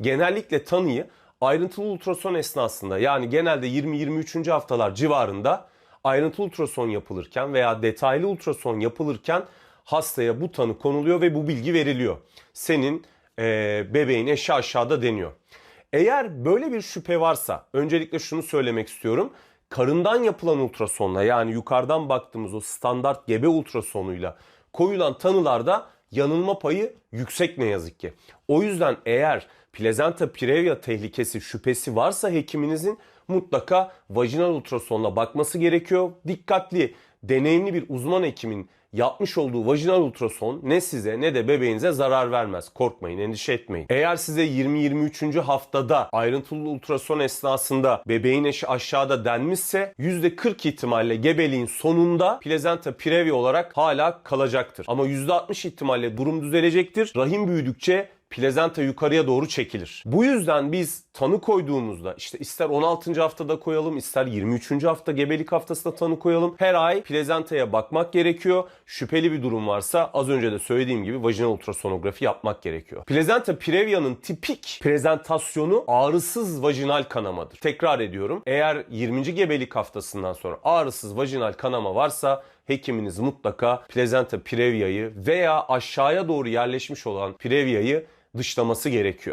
Genellikle tanıyı ayrıntılı ultrason esnasında yani genelde 20-23. haftalar civarında ayrıntılı ultrason yapılırken veya detaylı ultrason yapılırken hastaya bu tanı konuluyor ve bu bilgi veriliyor. Senin eee, bebeğin eşi aşağıda deniyor. Eğer böyle bir şüphe varsa öncelikle şunu söylemek istiyorum. Karından yapılan ultrasonla yani yukarıdan baktığımız o standart gebe ultrasonuyla koyulan tanılarda yanılma payı yüksek ne yazık ki. O yüzden eğer plezenta previa tehlikesi şüphesi varsa hekiminizin mutlaka vajinal ultrasonla bakması gerekiyor. Dikkatli, deneyimli bir uzman hekimin yapmış olduğu vajinal ultrason ne size ne de bebeğinize zarar vermez. Korkmayın, endişe etmeyin. Eğer size 20-23. haftada ayrıntılı ultrason esnasında bebeğin eşi aşağıda denmişse %40 ihtimalle gebeliğin sonunda plezenta previa olarak hala kalacaktır. Ama %60 ihtimalle durum düzelecektir. Rahim büyüdükçe plezenta yukarıya doğru çekilir. Bu yüzden biz tanı koyduğumuzda işte ister 16. haftada koyalım ister 23. hafta gebelik haftasında tanı koyalım. Her ay plezantaya bakmak gerekiyor. Şüpheli bir durum varsa az önce de söylediğim gibi vajinal ultrasonografi yapmak gerekiyor. Plezanta previa'nın tipik prezentasyonu ağrısız vajinal kanamadır. Tekrar ediyorum. Eğer 20. gebelik haftasından sonra ağrısız vajinal kanama varsa hekiminiz mutlaka plezanta previa'yı veya aşağıya doğru yerleşmiş olan previa'yı dışlaması gerekiyor.